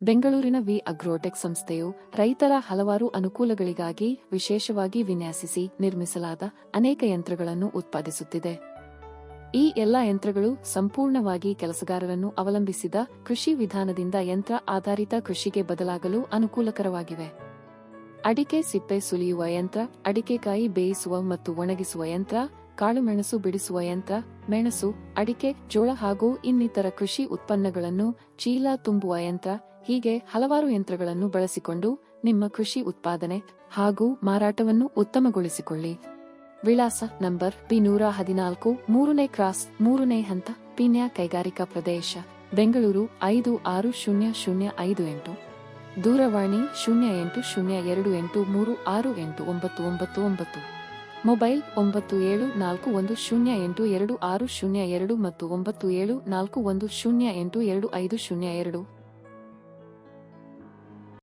ಬೆಂಗಳೂರಿನ V agrotech ಸಂಸ್ಥೆಯು ರೈತರ ಹಲವಾರು ಅನುಕೂಲಗಳಿಗಾಗಿ ವಿಶೇಷವಾಗಿ ವಿನ್ಯಾಸಿಸಿ ನಿರ್ಮಿಸಲಾದ ಅನೇಕ ಯಂತ್ರಗಳನ್ನು ಉತ್ಪಾದಿಸುತ್ತಿದೆ. ಈ ಎಲ್ಲಾ ಯಂತ್ರಗಳು ಸಂಪೂರ್ಣವಾಗಿ ಕೆಲಸಗಾರರನ್ನು ಅವಲಂಬಿಸಿದ ಕೃಷಿ ವಿಧಾನದಿಂದ ಯಂತ್ರ ಆಧಾರಿತ ಕೃಷಿಗೆ ಬದಲಾಗಲು ಅನುಕೂಲಕರವಾಗಿವೆ. ಅಡಿಕೆ ಸಿಪ್ಪೆ ಸುಲಿಯುವ ಯಂತ್ರ ಅಡಿಕೆಕಾಯಿ ಬೇಯಿಸುವ ಮತ್ತು ಒಣಗಿಸುವ ಯಂತ್ರ ಕಾಳುಮೆಣಸು ಬಿಡಿಸುವ ಯಂತ್ರ, ಮೆಣಸು, ಅಡಿಕೆ, ಜೋಳ ಹಾಗೂ ಇನ್ನಿತರ ಕೃಷಿ ಉತ್ಪನ್ನಗಳನ್ನು ಚೀಲ ತುಂಬುವ ಯಂತ್ರ ಹೀಗೆ ಹಲವಾರು ಯಂತ್ರಗಳನ್ನು ಬಳಸಿಕೊಂಡು ನಿಮ್ಮ ಕೃಷಿ ಉತ್ಪಾದನೆ ಹಾಗೂ ಮಾರಾಟವನ್ನು ಉತ್ತಮಗೊಳಿಸಿಕೊಳ್ಳಿ. ವಿಳಾಸ ನಂಬರ್ ಪಿ ನೂರ ಹದಿನಾಲ್ಕು, ಮೂರನೇ ಕ್ರಾಸ್, ಮೂರನೇ ಹಂತ, ಪೀಣ್ಯ ಕೈಗಾರಿಕಾ ಪ್ರದೇಶ, ಬೆಂಗಳೂರು ಐದು ಆರು ಶೂನ್ಯ ಶೂನ್ಯ ಐದು ಎಂಟು. ದೂರವಾಣಿ ಶೂನ್ಯ ಎಂಟು ಶೂನ್ಯ ಎರಡು ಎಂಟು ಮೂರು ಆರು ಎಂಟು ಒಂಬತ್ತು ಒಂಬತ್ತು ಒಂಬತ್ತು. ಮೊಬೈಲ್ ಒಂಬತ್ತು ಏಳು ನಾಲ್ಕು ಒಂದು ಶೂನ್ಯ ಎಂಟು ಎರಡು ಆರು ಶೂನ್ಯ ಎರಡು ಮತ್ತು ಒಂಬತ್ತು ಏಳು ನಾಲ್ಕು ಒಂದು ಶೂನ್ಯ ಎಂಟು ಎರಡು ಐದು ಶೂನ್ಯ ಎರಡು.